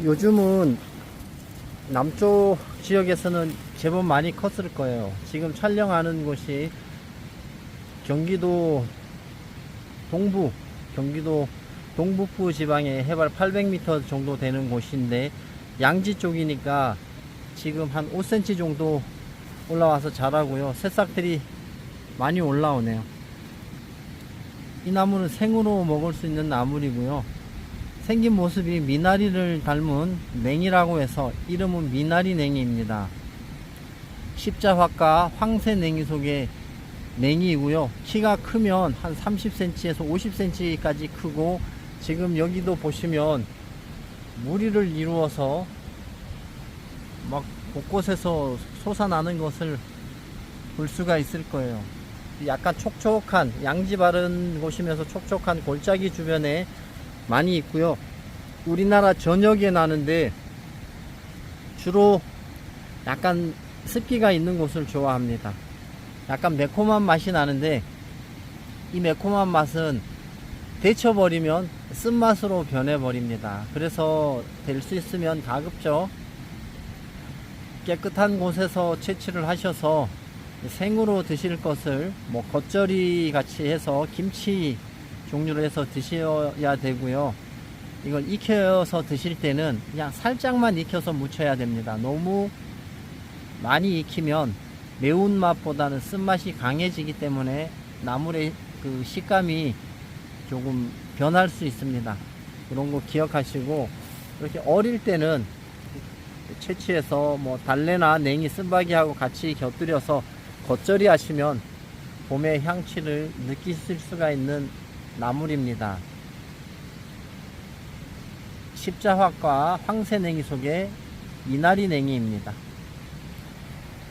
요즘은 남쪽 지역에서는 제법 많이 컸을 거예요. 지금 촬영하는 곳이 경기도 동부, 경기도 동북부 지방에 해발 800m 정도 되는 곳인데 양지 쪽이니까 지금 한 5cm 정도 올라와서 자라고요. 새싹들이 많이 올라오네요. 이 나무는 생으로 먹을 수 있는 나물이고요. 생긴 모습이 미나리를 닮은 냉이라고 해서 이름은 미나리 냉이입니다. 십자화과 황새 냉이 속의 냉이이고요. 키가 크면 한 30cm에서 50cm까지 크고 지금 여기도 보시면 무리를 이루어서 막 곳곳에서 솟아나는 것을 볼 수가 있을 거예요. 약간 촉촉한 양지 바른 곳이면서 촉촉한 골짜기 주변에 많이 있고요. 우리나라 전역에 나는데 주로 약간 습기가 있는 곳을 좋아합니다. 약간 매콤한 맛이 나는데 이 매콤한 맛은 데쳐버리면 쓴맛으로 변해버립니다. 그래서 될 수 있으면 가급적 깨끗한 곳에서 채취를 하셔서 생으로 드실 것을 뭐 겉절이 같이 해서 김치 종류로 해서 드셔야 되고요. 이걸 익혀서 드실 때는 그냥 살짝만 익혀서 무쳐야 됩니다. 너무 많이 익히면 매운맛보다는 쓴맛이 강해지기 때문에 나물의 그 식감이 조금 변할 수 있습니다. 그런 거 기억하시고 이렇게 어릴 때는 채취해서 뭐 달래나 냉이 쓴바기하고 같이 곁들여서 겉절이 하시면 봄의 향취를 느끼실 수가 있는 나물입니다. 십자화과 황새냉이 속의 미나리 냉이입니다.